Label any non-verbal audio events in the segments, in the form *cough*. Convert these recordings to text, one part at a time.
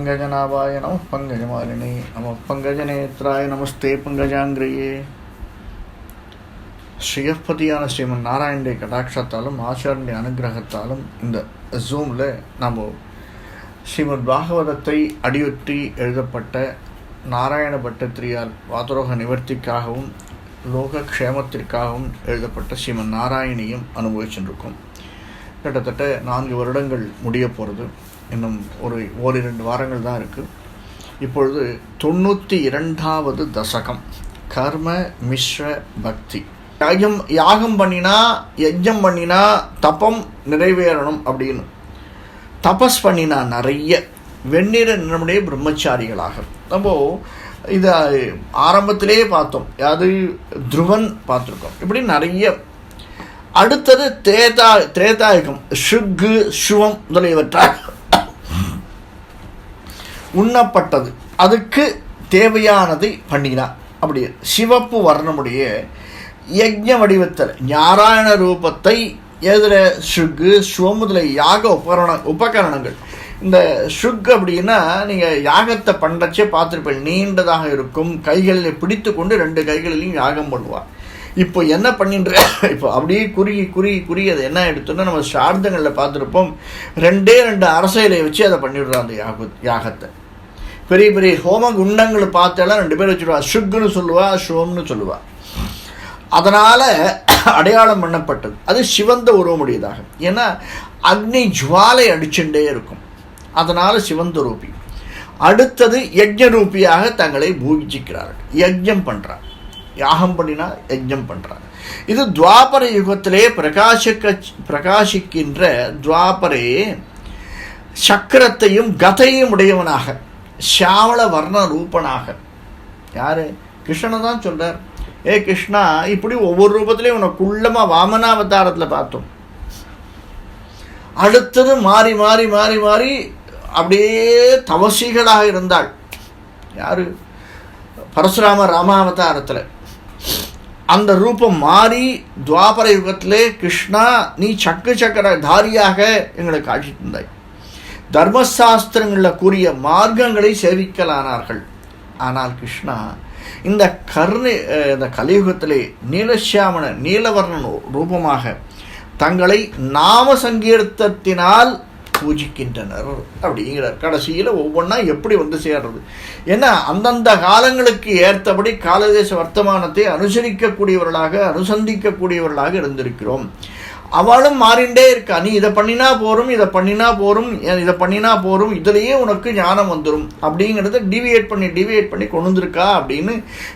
பங்கஜநாபாய நம பங்கஜமாலினி நம பங்கஜநேத்ராய நமஸ்தே பங்கஜாங்கிரியே ஸ்ரீயப்பதியான ஸ்ரீமன் நாராயணுடைய கடாட்சத்தாலும் ஆச்சாரனுடைய அனுகிரகத்தாலும் இந்த ஜூமில் நம்ம ஸ்ரீமத் பாகவதத்தை அடியொற்றி எழுதப்பட்ட நாராயண பட்டத்திரியால் வாதரோக நிவர்த்திக்காகவும் லோக க்ஷேமத்திற்காகவும் எழுதப்பட்ட ஸ்ரீமன் நாராயணியும் அனுபவிச்சுருக்கோம். கிட்டத்தட்ட நான்கு வருடங்கள் முடிய போகிறது இன்னும் ஒரு ஓரிரண்டு வாரங்கள் தான் இருக்குது இப்பொழுது தொண்ணூற்றி இரண்டாவது தசகம். கர்ம மிஸ்ர பக்தி. யாகம் யாகம் பண்ணினா யஜ்ஜம் பண்ணினா தப்பம் நிறைவேறணும் அப்படின்னு. தபஸ் பண்ணினா நிறைய. வெண்ணிற நம்முடைய பிரம்மச்சாரிகளாக. நம்ம இதை ஆரம்பத்திலே பார்த்தோம். அது துருவன் பார்த்துருக்கோம். இப்படி நிறைய. அடுத்தது தேதா திரேதாயுகம். ஷுக்கு சுவம் முதலியவற்றாக உண்ணப்பட்டது. அதுக்கு தேவையானதை பண்ணினார். அப்படி சிவப்பு வர்ணமுடைய யஜ்ஞ வடிவத்தில் நாராயண ரூபத்தை எதிர ஷுக்கு சுவம் யாக உபகரண உபகரணங்கள். இந்த ஷுக் அப்படின்னா நீங்கள் யாகத்தை பண்ணுறச்சே பார்த்துருப்பேன் நீண்டதாக இருக்கும். கைகளில் பிடித்து கொண்டு ரெண்டு கைகளிலையும் யாகம் பண்ணுவார். இப்போ என்ன பண்ணின்ற இப்போ அப்படியே குறுகி குறுகி குறுகி அதை என்ன எடுத்தோன்னா நம்ம சார்ந்தங்களில் பார்த்துருப்போம். ரெண்டே ரெண்டு அரசியலை வச்சு அதை பண்ணிவிடுறோம் அந்த யாக யாகத்தை. பெரிய பெரிய ஹோம குண்டங்களை பார்த்தாலும் ரெண்டு பேர் வச்சுருவா ஷுக்குன்னு சொல்லுவா ஷோம்னு சொல்லுவா. அதனால் அடையாளம் பண்ணப்பட்டது. அது சிவந்த உருவமுடையதாக. ஏன்னா அக்னி ஜுவாலை அடிச்சுட்டே இருக்கும். அதனால் சிவந்த ரூபி அடுத்தது யஜ்ஞ ரூபியாக தங்களை பூஜிக்கிறார்கள். யஜ்ஞம் பண்ணுறார் யாகம் பண்ணினா யஜ்ஞம் பண்ணுறார் இது துவாபர யுகத்திலே பிரகாசிக்க பிரகாசிக்கின்ற துவாபரே சக்கரத்தையும் கதையும் உடையவனாக. ஷியாமள வர்ண ரூபனாக யாரு? கிருஷ்ணனை தான் சொல்கிறார் ஏ கிருஷ்ணா இப்படி ஒவ்வொரு ரூபத்திலையும் உனக்கு குள்ளமாக வாமனாவதாரத்தில் பார்த்தோம். அடுத்தது மாறி மாறி மாறி மாறி அப்படியே தவசிகளாக இருந்தாள். யாரு? பரசுராம ராமாவதாரத்தில். அந்த ரூபம் மாறி துவாபர யுகத்திலே கிருஷ்ணா நீ சக்கு சக்கர தாரியாக எங்களுக்கு காட்சி தந்தாய் தர்மசாஸ்திரங்களில் கூறிய மார்க்கங்களை சேவிக்கலானார்கள். ஆனால் கிருஷ்ணா இந்த கருணை இந்த கலியுகத்திலே நீலசியாமன நீலவர்ணன் ரூபமாக தங்களை நாம சங்கீர்த்தத்தினால் பூஜிக்கின்றனர். அப்படிங்கிறார் கடைசியில் ஒவ்வொன்றா எப்படி வந்து சேர்றது? ஏன்னா அந்தந்த காலங்களுக்கு ஏற்றபடி காலதேச வர்த்தமானத்தை அனுசரிக்கக்கூடியவர்களாக அனுசந்திக்கக்கூடியவர்களாக இருந்திருக்கிறோம். அவளும் மாறிண்டே இருக்கா. நீ இதை பண்ணினா போரும் இதை பண்ணினா போரும் இதை பண்ணினா போரும் இதுலேயே உனக்கு ஞானம் வந்துடும் அப்படிங்கிறத டிவியேட் பண்ணி டிவியேட் பண்ணி கொண்டு வந்திருக்கா அப்படின்னு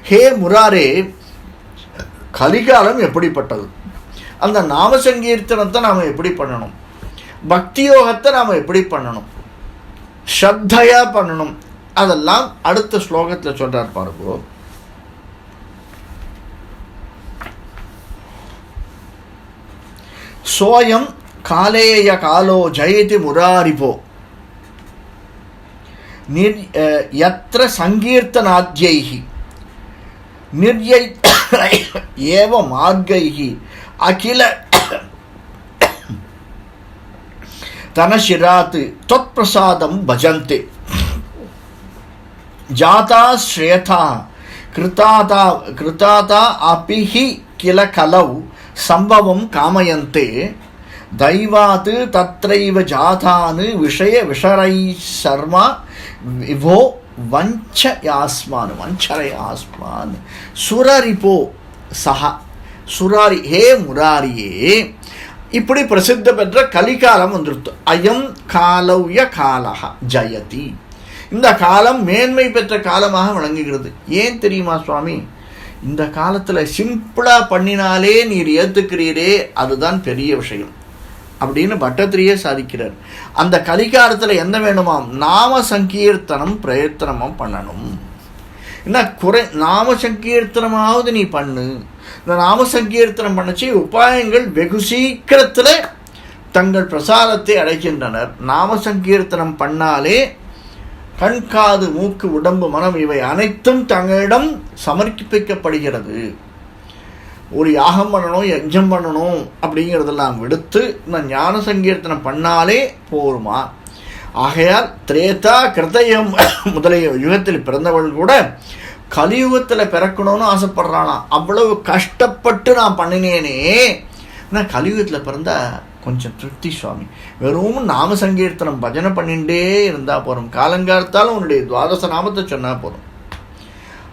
ஹே முராரே கலிகாலம் எப்படிப்பட்டது? அந்த நாம சங்கீர்த்தனத்தை நாம் எப்படி பண்ணணும்? பக்தி யோகத்தை நாம் எப்படி பண்ணணும்? ஸ்ரத்தையாக பண்ணணும்? அதெல்லாம் அடுத்த ஸ்லோகத்தில் சொல்கிறார் பாருங்கோ. சோயம் காலேய காலோ ஜெயதி முராரிபோ. நிர் யத்ர சங்கீர்த்தனாத்யைகி நிர்யை *coughs* ஏவ மார்கைகி அகில *coughs* தனசிராத் தொத்பிரசாதம் பஜந்தே. ஜாதா ஸ்ரேதா கிருதாதா கிருதாதா அபிஹி கில. கலவு சம்பவம் காமயந்தே. தைவாத் தத்ரைவ ஜாதானு விஷய விஷரை சர்மா விபோ வஞ்ச யாஸ்மான் வஞ்சரை ஆஸ்மான் சுரரிபோ சஹா. சுராரி ஹே முராரியே. இப்படி பிரசித்த பெற்ற கலிகாலம் வந்துருத்து. அயம் காலவ்ய காலஹா ஜயதி. இந்த காலம் மேன்மை பெற்ற காலமாக விளங்குகிறது. ஏன் தெரியுமா சுவாமி? இந்த காலத்தில் சிம்பிளாக பண்ணினாலே நீர் ஏற்றுக்கிறீரே அதுதான் பெரிய விஷயம். அப்படின்னு பட்டத்திரியே சாதிக்கிறார். அந்த கலிகாலத்தில் என்ன வேணுமாம்? நாம சங்கீர்த்தனம் பிரயத்தனமும் பண்ணணும். என்ன குறை நாம சங்கீர்த்தனமாவது நீ பண்ணு. இந்த நாம சங்கீர்த்தனம் பண்ணச்சு உபாயங்கள் வெகு சீக்கிரத்தில் தங்கள் பிரசாரத்தை அடைக்கின்றனர் நாம சங்கீர்த்தனம் பண்ணாலே கண் காது மூக்கு உடம்பு மனம் இவை அனைத்தும் தங்களிடம் சமர்ப்பிக்கப்படுகிறது. ஒரு யாகம் பண்ணணும் யஜ்ஜம் பண்ணணும் அப்படிங்கிறதெல்லாம் விடுத்து இந்த ஞான சங்கீர்த்தனம் பண்ணாலே போருமா? ஆகையால் திரேதா கிருதயம் முதலிய யுகத்தில் பிறந்தவள் கூட கலியுகத்தில் பிறக்கணும்னு ஆசைப்படுறானா அவ்வளவு கஷ்டப்பட்டு நான் பண்ணினேனே. நான் கலியுகத்தில் பிறந்தா கொஞ்சம் திருப்தி சுவாமி. வெறும் நாம சங்கீர்த்தனம் பஜனை பண்ணிகிட்டே இருந்தால் போகிறோம் காலங்காலத்தால் உன்னுடைய துவாதச நாமத்தை சொன்னால் போதும்.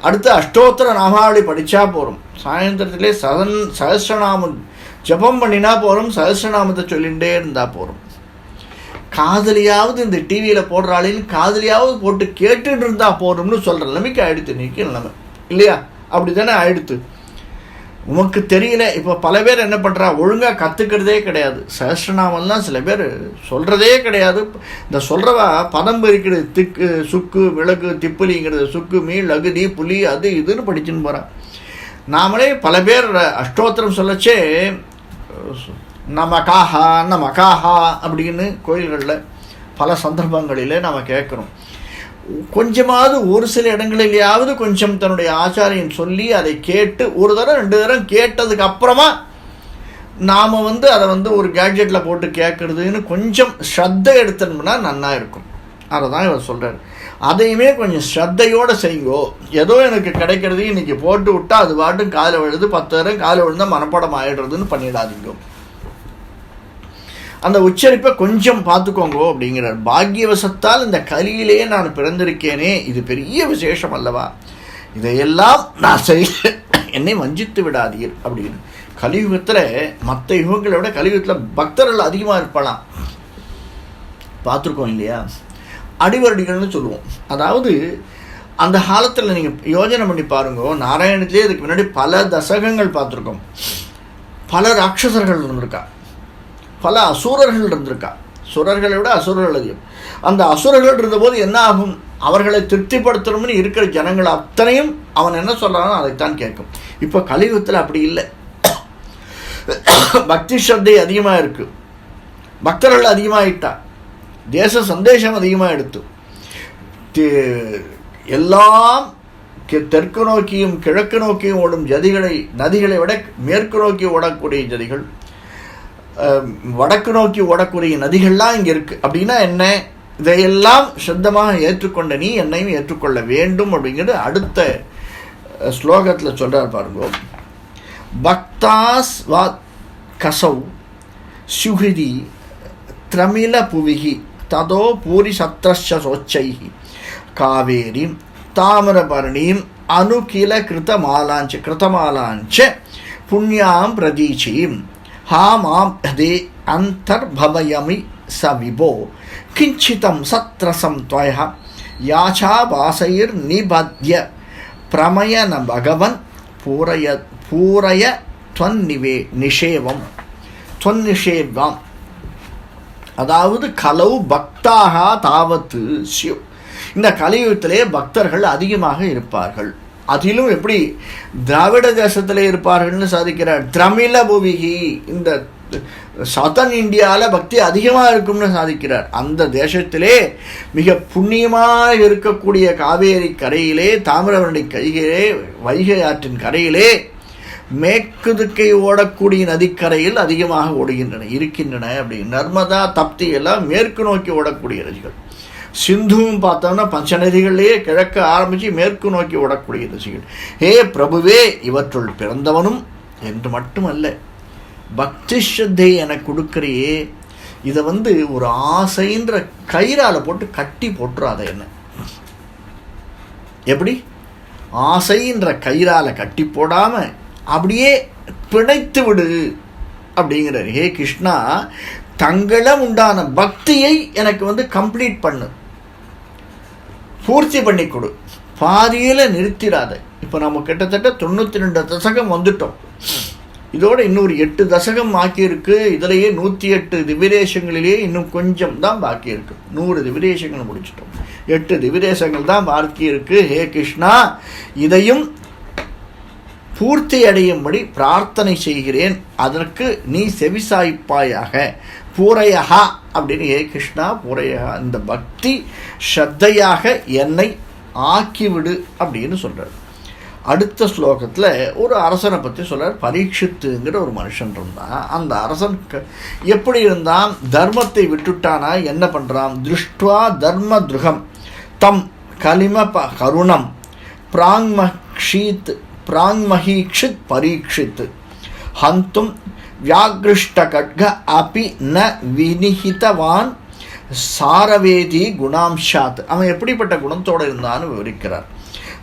அடுத்து அஷ்டோத்தர நாமாவளி படித்தா போகிறோம் சாயந்தரத்திலே சதன் சகசிரநாமம் ஜபம் பண்ணினா போகிறோம் சகசிரநாமத்தை சொல்லிகிட்டே இருந்தால் போகிறோம் காதலியாவது இந்த டிவியில் போடுறாளின்னு காதலியாவது போட்டு கேட்டுட்டு இருந்தால் போகிறோம்னு சொல்கிற நிலைமைக்கு ஆயிடுத்து. இன்னைக்கு நிலைமை. இல்லையா? அப்படி தானே ஆயிடுத்து. உமக்கு தெரியல இப்போ பல பேர் என்ன பண்ணுறா ஒழுங்காக கற்றுக்கிறதே கிடையாது. சஹஸ்ரநாமம்லாம் சில பேர் சொல்கிறதே கிடையாது. இந்த சொல்கிறவா பதம் இருக்கிறது திக்கு சுக்கு விளக்கு திப்புலிங்கிறது சுக்கு மீ லகுதி புலி அது இதுன்னு படிச்சுன்னு போகிறான் நாமளே பல பேர் அஷ்டோத்திரம் சொல்லச்சே நமகாஹா நமகாஹா அப்படின்னு கோயில்களில் பல சந்தர்ப்பங்களிலே நாம் கேட்குறோம். கொஞ்சமாவது ஒரு சில இடங்களிலேயாவது கொஞ்சம் தன்னுடைய ஆச்சாரியன் சொல்லி அதை கேட்டு ஒரு தரம் ரெண்டு தரம் கேட்டதுக்கு அப்புறமா நாம் வந்து அதை வந்து ஒரு கேட்ஜெட்டில் போட்டு கேட்குறதுன்னு கொஞ்சம் ஸ்ரத்தை எடுத்தோம்னா நன்னா இருக்கும். அதை தான் இவர் சொல்கிறார் அதையுமே கொஞ்சம் ஸ்ரத்தையோடு செய்யுங்கோ. ஏதோ எனக்கு கிடைக்கிறது இன்றைக்கி போட்டு விட்டால் அது பாட்டும் காலை விழுது பத்து தரம் காலை விழுந்தால் மனப்பாடம் ஆகிடுறதுன்னு பண்ணிடாதீங்க. அந்த உச்சரிப்பை கொஞ்சம் பார்த்துக்கோங்கோ அப்படிங்கிறார். பாக்கியவசத்தால் இந்த கலியிலேயே நான் பிறந்திருக்கேனே இது பெரிய விசேஷம் அல்லவா? இதையெல்லாம் நான் செய்ய என்னை வஞ்சித்து விடாதீர் அப்படின்னு. கலியுகத்தில் மற்ற யுகங்களை விட கலியுகத்தில் பக்தர்கள் அதிகமாக இருப்பலாம் பார்த்துருக்கோம் இல்லையா? அடிவரடிகள்னு சொல்லுவோம். அதாவது அந்த காலத்தில் நீங்கள் யோஜனை பண்ணி பாருங்க நாராயணத்திலே இதுக்கு முன்னாடி பல தசகங்கள் பார்த்துருக்கோம். பல ராட்சசர்கள் இருந்திருக்கா பல அசுரர்கள் இருந்திருக்கா? சுரர்களை விட அசுரர்கள் அதிகம். அந்த அசுரர்கள் இருந்தபோது என்ன ஆகும் அவர்களை திருப்திப்படுத்தணும்னு இருக்கிற ஜனங்கள் அத்தனையும் அவன் என்ன சொல்கிறானோ அதைத்தான் கேட்கும். இப்போ கலியுகத்தில் அப்படி இல்லை. பக்தி ஸ்ரத்தை அதிகமாக இருக்கு. பக்தர்கள் அதிகமாகிட்டா தேச சந்தேஷம் அதிகமாக எடுத்து எல்லாம் தெற்கு நோக்கியும் கிழக்கு நோக்கியும் ஓடும் ஜதிகளை நதிகளை விட மேற்கு நோக்கி ஓடக்கூடிய ஜதிகள் வடக்கு நோக்கி ஓடக்கூடிய நதிகள்லாம் இங்கே இருக்குது அப்படின்னா என்ன? இதையெல்லாம் சுத்தமாக ஏற்றுக்கொண்ட நீ என்னையும் ஏற்றுக்கொள்ள வேண்டும் அப்படிங்கிறது அடுத்த ஸ்லோகத்தில் சொல்கிறார் பாருங்க. பக்தாஸ் வா கசௌ சுஹிதி திரமில புவிகி ததோ பூரி காவேரி சோச்சைஹி காவேரிம் தாமிரபரணீம் அனுகில கிருதமாலாஞ்ச கிருதமாலாஞ்ச புண்ணியாம் பிரதீச்சீம் हामां हृदे अन्तर्भवयमि स विभो किञ्चितं सत्रसं त्वयः याचावासैर्निबध्य प्रमय न भगवन् पूरय पूरय त्वन्निवे நிஷேவம் त्वन्निषेवाम् அதாவது கலவு பக்தாக தாவத்து சிவ் இந்த கலியுகத்திலே பக்தர்கள் அதிகமாக இருப்பார்கள் அதிலும் எப்படி திராவிட தேசத்தில் இருப்பார்கள்னு சாதிக்கிறார். திரமிழ புவிகி இந்த சதன் இந்தியாவில் பக்தி அதிகமாக இருக்கும்னு சாதிக்கிறார். அந்த தேசத்திலே மிக புண்ணியமாக இருக்கக்கூடிய காவேரி கரையிலே தாமிரபரணி கைகளே வைகை ஆற்றின் கரையிலே மேற்கு திக்கை ஓடக்கூடிய நதிக்கரையில் அதிகமாக ஓடுகின்றன இருக்கின்றன அப்படி. நர்மதா தப்தி எல்லாம் மேற்கு நோக்கி ஓடக்கூடிய நதிகள். சிந்துவும் பார்த்தோம்னா பஞ்சநதிகளையே கிழக்க ஆரம்பித்து மேற்கு நோக்கி ஓடக்கூடிய திசைகள். ஹே பிரபுவே இவற்றுள் பிறந்தவனும் என்று மட்டுமல்ல பக்தி ஸ்ரத்தை என கொடுக்குறியே இதை வந்து ஒரு ஆசைன்ற கயிறால் போட்டு கட்டி போட்டுறாத என்ன? எப்படி? ஆசைன்ற கயிறால் கட்டி போடாமல் அப்படியே பிணைத்து விடு அப்படிங்கிறார். ஹே கிருஷ்ணா தங்களிடம் உண்டான பக்தியை எனக்கு வந்து கம்ப்ளீட் பண்ணு. பூர்த்தி பண்ணி கொடு. பாதியில் நிறுத்திடாத. இப்போ நம்ம கிட்டத்தட்ட தொண்ணூற்றி ரெண்டு தசகம் வந்துட்டோம். இதோட இன்னொரு எட்டு தசகம் பாக்கி இருக்கு. இதுலேயே நூற்றி எட்டு திவிரேஷங்களிலேயே இன்னும் கொஞ்சம் தான் பாக்கி இருக்கு. நூறு திவிரேஷங்கள் முடிச்சிட்டோம். எட்டு திவிரேஷங்கள் தான் பாக்கி இருக்கு. ஹே கிருஷ்ணா இதையும் பூர்த்தி அடையும்படி பிரார்த்தனை செய்கிறேன். அதற்கு நீ செவிசாய்ப்பாயாக. பூரையகா அப்படின்னு ஏ கிருஷ்ணா பூரையகா இந்த பக்தி ஸ்ரத்தையாக என்னை ஆக்கிவிடு அப்படின்னு சொல்கிறார் அடுத்த ஸ்லோகத்தில் ஒரு அரசனை பற்றி சொல்கிறார் பரீட்சித்துங்கிற ஒரு மனுஷன் இருந்தான். அந்த அரசன் எப்படி இருந்தான்? தர்மத்தை விட்டுட்டானா? என்ன பண்ணுறான் திருஷ்டுவா தர்ம துருகம். தம் கலிம ப கருணம். பிராங்மக்ஷீத் பிராங்மஹீக்ஷித் பரீட்சித்து ஹந்தும் வியாகிருஷ்டகட்க அபி ந வினிகிதவான் சாரவேதி குணாம்ஷாத் அவன் எப்படிப்பட்ட குணத்தோடு இருந்தான்னு விவரிக்கிறார்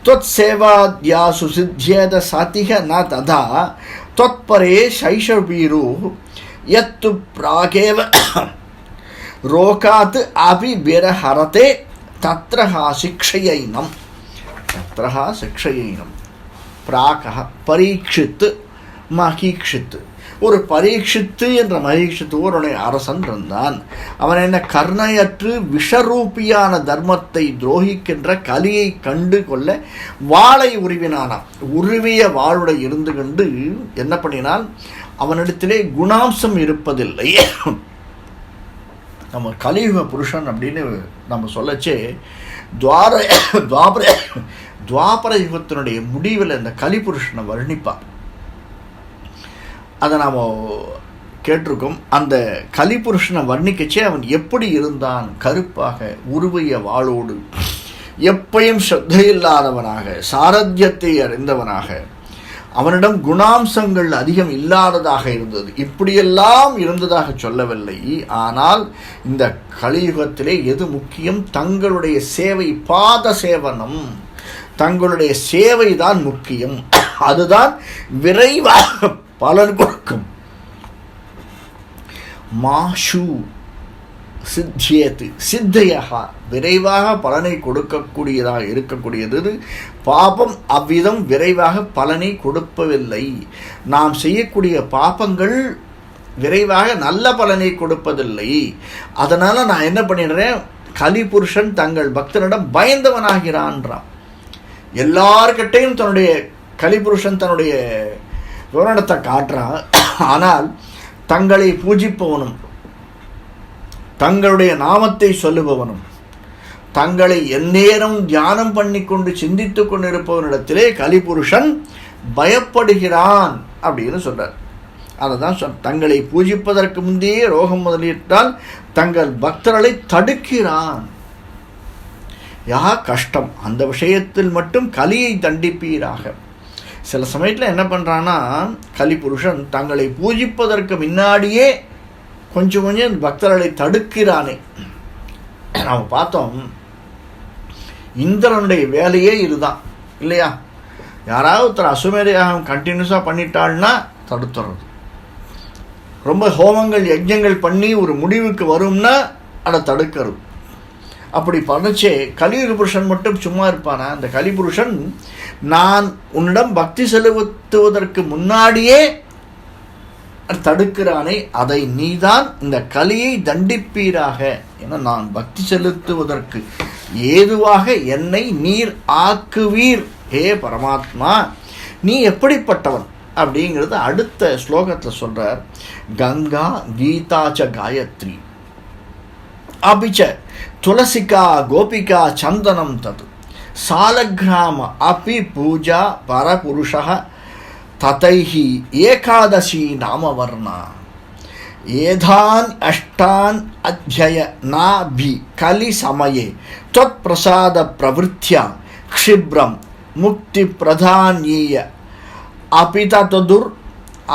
தொத் சேவாத்யா சுசித்தியேத சதிக ந ததா தொத்பரே சைஷபீரு எத்து பிராகேவ ரோகாத் அபி பிரஹரதே தத்ரஹா சிக்ஷையினம் தத்ரஹா சிக்ஷையினம் பிராக பரீட்சித்து மகீட்சித்து ஒரு பரீட்சித்து என்ற மகீக்ஷித்து ஒருடைய அரசன் இருந்தான். அவன் என்ன கர்ணையற்று விஷரூபியான தர்மத்தை துரோகிக்கின்ற கலியை கண்டு கொள்ள வாளை உருவினானாம். உருவிய வாளுடன் இருந்து கொண்டு என்ன பண்ணினான்? அவனிடத்திலே குணாம்சம் இருப்பதில்லை. நம்ம கலியுக புருஷன் அப்படின்னு நம்ம சொல்லச்சே துவார துவாபர துவாபர யுகத்தினுடைய முடிவில் இந்த கலிபுருஷனை வர்ணிப்பார். அதை நாம் கேட்டிருக்கோம். அந்த கலிபுருஷனை வர்ணிக்கச்சே அவன் எப்படி இருந்தான்? கருப்பாக உருவைய வாளோடு எப்பையும் ஸ்ரத்தையில்லாதவனாக சாரத்தியத்தை அறிந்தவனாக. அவனிடம் குணாம்சங்கள் அதிகம் இல்லாததாக இருந்தது. இப்படியெல்லாம் இருந்ததாக சொல்லவில்லை. ஆனால் இந்த கலியுகத்திலே எது முக்கியம்? தங்களுடைய சேவை பாத சேவனம். தங்களுடைய சேவை தான் முக்கியம். அதுதான் விரைவாக பலன் கொடுக்கும். மாஷு சித்தியத்து சித்தையகா விரைவாக பலனை கொடுக்கக்கூடியதாக இருக்கக்கூடியது. பாபம் அவ்விதம் விரைவாக பலனை கொடுப்பதில்லை. நாம் செய்யக்கூடிய பாபங்கள் விரைவாக நல்ல பலனை கொடுப்பதில்லை. அதனால் நான் என்ன பண்ணிடுறேன்? கலிபுருஷன் தங்கள் பக்தனிடம் பயந்தவனாகிறான்றான். எல்லார்கிட்டையும் தன்னுடைய கலிபுருஷன் தன்னுடைய விவரணத்தை காட்டுறான். ஆனால் தங்களை பூஜிப்பவனும் தங்களுடைய நாமத்தை சொல்லுபவனும் தங்களை எந்நேரம் தியானம் பண்ணி கொண்டு சிந்தித்து கொண்டிருப்பவனிடத்திலே கலிபுருஷன் பயப்படுகிறான் அப்படின்னு சொல்றார். அதை தான் சொல் தங்களை பூஜிப்பதற்கு முந்தையே ரோகம் முதலிட்டால் தங்கள் பக்தர்களை தடுக்கிறான். யா கஷ்டம் அந்த விஷயத்தில் மட்டும் கலியை தண்டிப்பீராக. சில சமயத்தில் என்ன பண்ணுறான்னா கலிபுருஷன் தங்களை பூஜிப்பதற்கு முன்னாடியே கொஞ்சம் கொஞ்சம் பக்தர்களை தடுக்கிறானே. நாம் பார்த்தோம் இந்திரனுடைய வேலையே இதுதான் இல்லையா? யாராவது ஒருத்தர் அசுமேத கண்டினியூஸாக பண்ணிட்டாள்னா தடுத்துறது. ரொம்ப ஹோமங்கள் யஜ்ஞங்கள் பண்ணி ஒரு முடிவுக்கு வரும்னா அதை தடுக்கிறது. அப்படி பண்ணுச்சே கலிபுருஷன் மட்டும் சும்மா இருப்பானா? அந்த கலிபுருஷன் நான் உன்னிடம் பக்தி செலுத்துவதற்கு முன்னாடியே தடுக்கிறானே அதை நீதான் இந்த கலியை தண்டிப்பீராக. என நான் பக்தி செலுத்துவதற்கு ஏதுவாக என்னை நீர் ஆக்குவீர். ஹே பரமாத்மா நீ எப்படிப்பட்டவன்? அப்படிங்கிறது அடுத்த ஸ்லோகத்தில் சொல்கிறார் கங்கா கீதாச்ச காயத்ரி. அபிச்ச తులసిక గోపిక చందనం తదు. సాలగ్రామ అపి పూజ పరపురుష తతై ఏకాదశి నామవర్ణ. ఏధాన్ అష్టాన్ అధ్యయ నాభి కలి సమయే త్వత్ప్రసాద ప్రవృత్య క్షిబ్రం ముక్తి ప్రధానీయ అపితదుర్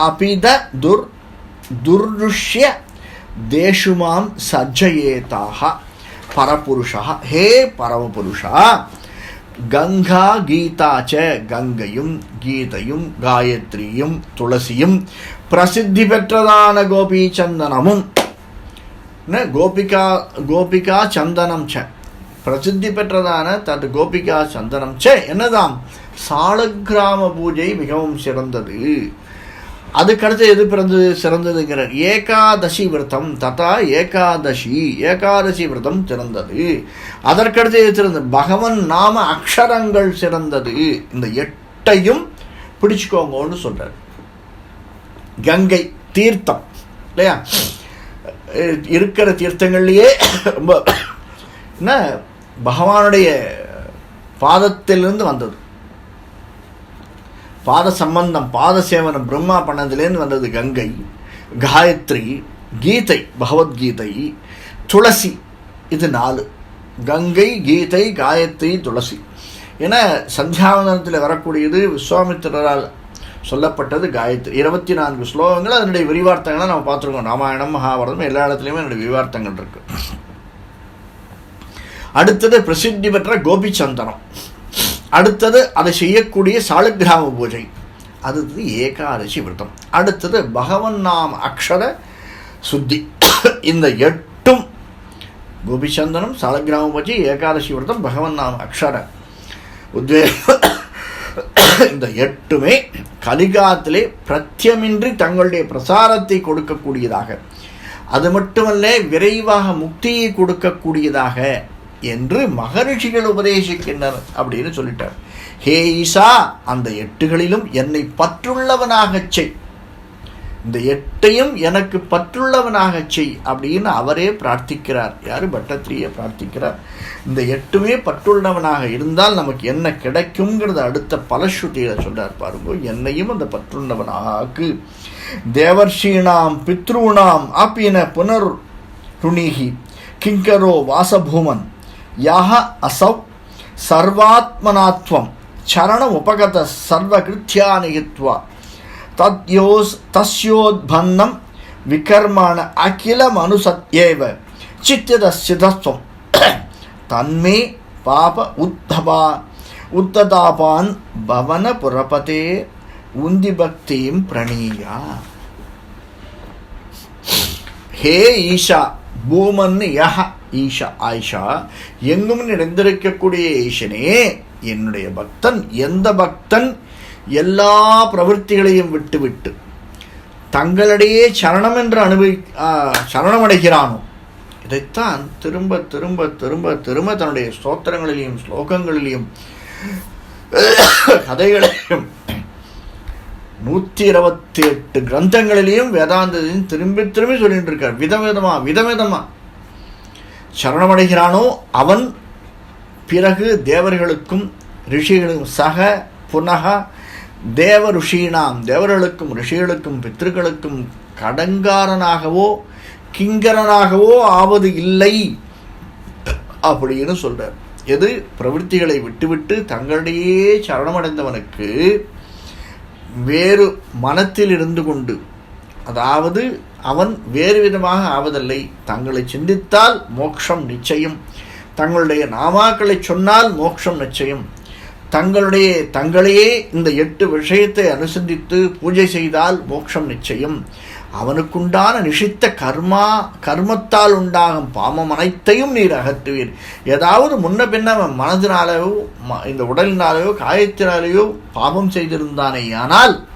అపిత దుర్ దుర్దృశ్య దేశుమాం సజ్జయేతాహ பரபுருஷா. ஹே பரமபுருஷா. கங்கா கீதா ச கங்கையும் கீதையும் காயத்ரியும் துளசியும் பிரசித்தி பெற்றதான கோபி சந்தனமும் கோபிகா கோபிகா சந்தனம் ச. பிரசித்தி பெற்றதான தத் கோபிகா சந்தனம் ச. என்னதாம்? சாலக்கிராம பூஜை மிகவும் சிறந்தது. அதுக்கடுத்து எது பிறந்தது சிறந்ததுங்கிறார் ஏகாதசி விரதம் ததா ஏகாதசி ஏகாதசி விரதம் சிறந்தது. அதற்கடுத்து எது சிறந்தது? பகவன் நாம அக்ஷரங்கள் சிறந்தது. இந்த எட்டையும் பிடிச்சுக்கோங்கன்னு சொல்றார். கங்கை தீர்த்தம் இல்லையா? இருக்கிற தீர்த்தங்கள்லேயே ரொம்ப என்ன? பகவானுடைய பாதத்திலிருந்து வந்தது. பாத சம்பந்தம் பாத சேவனம் பிரம்மா பண்ணதுலேருந்து வந்தது கங்கை காயத்ரி கீதை பகவத்கீதை துளசி இது நாலு. கங்கை கீதை காயத்ரி துளசி. என சந்தியாவந்தனத்தில் வரக்கூடியது விஸ்வாமித்திரரால் சொல்லப்பட்டது காயத்ரி. இருபத்தி நான்கு ஸ்லோகங்கள் அதனுடைய விரிவார்த்தங்களை நம்ம பார்த்துருக்கோம். ராமாயணம் மகாபாரதம் எல்லா இடத்துலையுமே என்னுடைய விரிவார்த்தங்கள் இருக்குது அடுத்தது பிரசித்தி பெற்ற கோபிச்சந்தனம். அடுத்தது அதை செய்யக்கூடிய சாலக்கிராம பூஜை. அடுத்தது ஏகாதசி விரதம். அடுத்தது பகவன் நாம் அக்ஷர சுத்தி. இந்த எட்டும் கோபிச்சந்தனம் சாலக்கிராம பூஜை ஏகாதசி விரதம் பகவன் நாம் அக்ஷர உத்வே இந்த எட்டுமே கலிகாலத்திலே பிரத்தியமின்றி தங்களுடைய பிரசாரத்தை கொடுக்கக்கூடியதாக. அது மட்டுமல்ல விரைவாக முக்தியை கொடுக்கக்கூடியதாக. என்று மகரிஷிகள் உபதேசிக்கின்றனர் அப்படின்னு சொல்லிட்டார். ஹே ஈசா அந்த எட்டுகளிலும் என்னை பற்றுள்ளவனாகச் செய். இந்த எட்டையும் எனக்கு பற்றுள்ளவனாக செய் அப்படின்னு அவரே பிரார்த்திக்கிறார். யாரு? பட்டத்திரியை பிரார்த்திக்கிறார். இந்த எட்டுமே பற்றுள்ளவனாக இருந்தால் நமக்கு என்ன கிடைக்குங்கிறத அடுத்த பலஸ்ருதியில் சொல்றார் பாருங்க. என்னையும் அந்த பற்றுள்ளவனாக்கு. தேவர்ஷீனாம் பித்ருணாம் ஆப்பின புனர் ருணிகி கிங்கரோ வாசபூமன் யஹ அசௌ சர்வாத்மனாத்வம். சரண உபகத சர்வகிருத்தியானயித்வா தத்யோஸ் தஸ்யோத்பன்னம் விகர்மான அகிலம் அனுசத்யேவ சித்திதஸ்திதஸ்வம் தன்மே பாப உத்தபா உத்ததாபான் பவன புரபதே. உந்தி பக்தியும் பிரணீயா. ஹே ஈஷா பூமன் யஹ. ஈஷா ஆயிஷா எங்கும் நிறைந்திருக்கக்கூடிய ஈசனே என்னுடைய பக்தன் எந்த பக்தன் எல்லா பிரவர்த்திகளையும் விட்டுவிட்டு தங்களிடையே சரணம் என்று அனுபவி சரணம் அடைகிறானோ இதைத்தான் திரும்ப திரும்ப திரும்ப திரும்ப தன்னுடைய ஸ்தோத்திரங்களிலையும் ஸ்லோகங்களிலையும் கதைகளையும் நூற்றி இருபத்தி எட்டு கிரந்தங்களிலையும் வேதாந்தத்தையும் திரும்பி திரும்பி சொல்லிட்டு இருக்கார். விதவிதமாக விதவிதமாக சரணமடைகிறானோ அவன் பிறகு தேவர்களுக்கும் ரிஷிகளுக்கும் சக புனக தேவ ருஷீனாம் தேவர்களுக்கும் ரிஷிகளுக்கும் பித்திருக்களுக்கும் கடங்காரனாகவோ கிங்கரனாகவோ ஆவது இல்லை அப்படின்னு சொல்றார். எது? பிரவൃத்திகளை விட்டுவிட்டு தங்களிடையே சரணமடைந்தவனுக்கு வேறு மனத்தில் இருந்து கொண்டு அதாவது அவன் வேறு விதமாக ஆவதில்லை. தங்களை சிந்தித்தால் மோட்சம் நிச்சயம். தங்களுடைய நாமாக்களை சொன்னால் மோட்சம் நிச்சயம். தங்களுடைய தங்களையே இந்த எட்டு விஷயத்தை அனுசந்தித்து பூஜை செய்தால் மோட்சம் நிச்சயம். அவனுக்குண்டான நிஷித்த கர்மா கர்மத்தால் உண்டாகும் பாமம் அனைத்தையும் நீர் அகற்றுவீர். ஏதாவது முன்ன பின்ன அவன் மனதினாலேயோ ம- இந்த உடலினாலேயோ காயத்தினாலேயோ பாபம் செய்திருந்தானே ஆனால்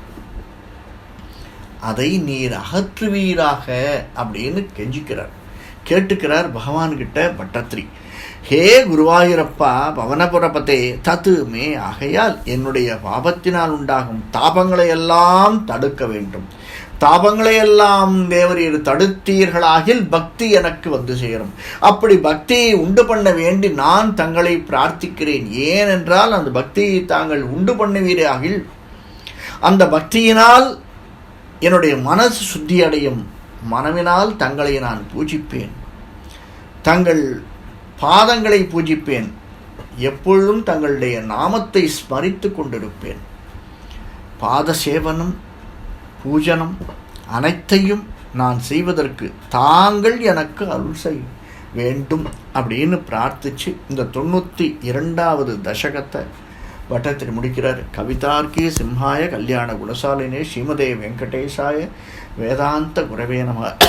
அதை நீர் அகற்றுவீராக அப்படின்னு கெஞ்சிக்கிறார். கேட்டுக்கிறார் பகவான்கிட்ட பட்டத்ரி. ஹே குருவாயூரப்பா பவனபுரபதே தத்து மே ஆகையால் என்னுடைய பாபத்தினால் உண்டாகும் தாபங்களை எல்லாம் தடுக்க வேண்டும். தாபங்களை எல்லாம் தேவரீர் தடுத்தீர்களாகில் பக்தி எனக்கு வந்து சேரும். அப்படி பக்தியை உண்டு பண்ண வேண்டி நான் தங்களை பிரார்த்திக்கிறேன். ஏனென்றால் அந்த பக்தியை தாங்கள் உண்டு பண்ணுவீராகில் அந்த பக்தியினால் என்னுடைய மனசு சுத்தியடையும் மனவினால் தங்களை நான் பூஜிப்பேன். தங்கள் பாதங்களை பூஜிப்பேன். எப்பொழுதும் தங்களுடைய நாமத்தை ஸ்மரித்து கொண்டிருப்பேன். பாத சேவனம் பூஜனம் அனைத்தையும் நான் செய்வதற்கு தாங்கள் எனக்கு அருள் செய் வேண்டும் அப்படின்னு பிரார்த்திச்சு இந்த தொண்ணூற்றி இரண்டாவது தசகத்தை வட்டத்தில் முடிக்கிறார். கவிதார்க்கி சிம்ஹாய கல்யாண குணசாலினே ஸ்ரீமதே வெங்கடேசாய வேதாந்த குரவே நம.